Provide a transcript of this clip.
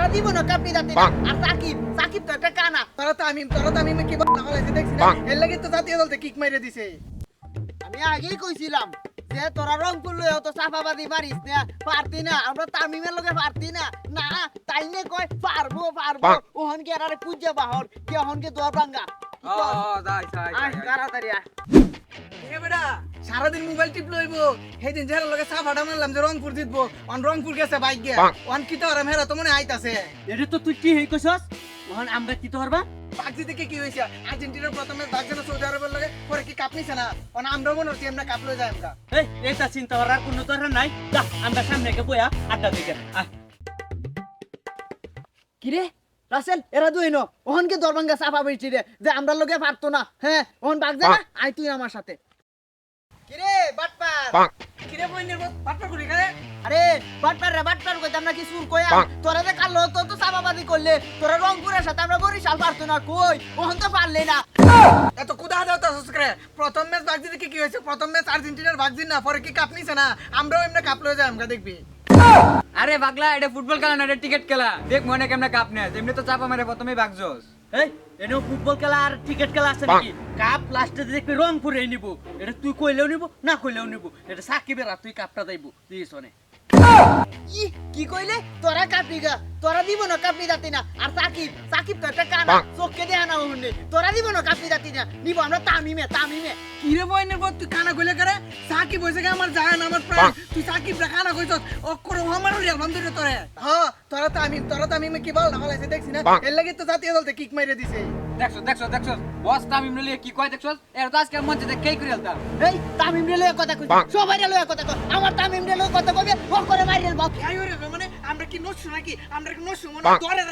তোরা দিব না কাপড়ি দাঁতি না আর সাকিব সাকিব তো একটা কানা। তোরা তো আমি তোরা তো আমি কি বলা হলাইছে দেখছি না। এর লাগি তো জাতীয় দলতে কিক মাইরে দিছে। আমি আগেই কইছিলাম যে তোরা রংপুর লইও তো সাফাবাদি পারিস না পারতি না। আমরা তামিমের লগে পারতি না। না তাই নে কয় পারব পারব। ওহন কে আরে পূজা বাহর কে ওহন কে দোয়া ভাঙ্গা ও যাই যাই তাড়াতাড়ি আয়। এ বেটা সারাদিন মোবাইল টিপ লইব সেদিন যে লগে সাফাটা মারলাম যে রংপুর জিতবো অন রংপুর গেছে বাইক গিয়া। অন কি তো আর মেরা তো মনে আইতাছে। এটা তো তুই কি হই কইছস? ওহন আমরা কি তো হরবা? পাক জিতে কি হইছে? আর্জেন্টিনার প্রথমে বাগ যেন সৌদি আরবের লগে পরে কি কাপ নিছে না? অন আমরা মনে হচ্ছে আমরা কাপ লই যাই আমরা। এই এটা চিন্তা করার কোনো দরকার নাই। যা আমরা সামনে কে বইয়া আড্ডা দিকে আয় কিরে রাসেল এরা দুই ন ওহন কে দোয়া ভাঙ্গা সাফা বেচি রে যে আমরা লগে পারতো না। হ্যাঁ ওহন বাগ যা না আয় তুই আমার সাথে। কিরে বইনের বাট্টা করি করে আরে বাটপার রে বাটপার কইতাম না কি সুর কইয়া তোরা যে কালো তো তো সাবাবাদি করলে। তোরা রংপুরের সাথে আমরা বরিশাল পারতো না কই? ওহন তো পারলে না। এত কুদা দাও তো করে প্রথম ম্যাচ বাগ জিতে কি হইছে প্রথম ম্যাচ আর্জেন্টিনার বাগ জিত না পরে কি কাপ নিছে না? আমরাও এমনি কাপ যাই আমরা দেখবি। আরে পাগলা এটা ফুটবল খেলা না এটা টিকিট খেলা। দেখ মনে কেমনে কাপ নেয় এমনি তো চাপা মারে প্রথমেই বাগজস এই এনেও ফুটবল খেলা আর ক্রিকেট খেলা আছে নাকি? কাপ লাস্টে দেখবি রংপুরে নিব। এটা তুই কইলেও নিব না কইলেও নিব। এটা সাকিবের আর তুই কাপটা যাইব তুই শোনে কি কইলে? তোরা কাপি গা। তোরা দিব না কাপি দাতি না। আর সাকিব সাকিব তো একটা কানা। চোখকে দেয়া না ওহনে। তোরা দিব না কাপি দাতি না। নিব আমরা তামিমে তামিমে। কিরে বইনের বল তুই কানা কইলে করে? সাকিব হইছে কি আমার জান আমার প্রাণ। তুই সাকিব রে কানা কইছস অক্ষর আমার রিয়াল বান্ধব তোরে। হ্যাঁ তোরা তো আমি তোরা তো আমি কি বল না হলাইছে দেখছি না। এর লাগি তো জাতীয় দলতে কিক মাইরে দিছে। দেখছ দেখছ দেখছ। বস তামিম নলিয়ে কি কয় দেখছ? এর তো আজকে মঞ্চে দেখ কে করে আলতা এই তামিম রে লয়ে কথা কই সবাই রে লয়ে কথা কই আমার তামিম রে লয়ে কথা কইবে ও করে মাইরেল বাপ এই ওরে মানে আমরা কি নষ্ট নাকি? আমরা কি নষ্ট মানে তোরে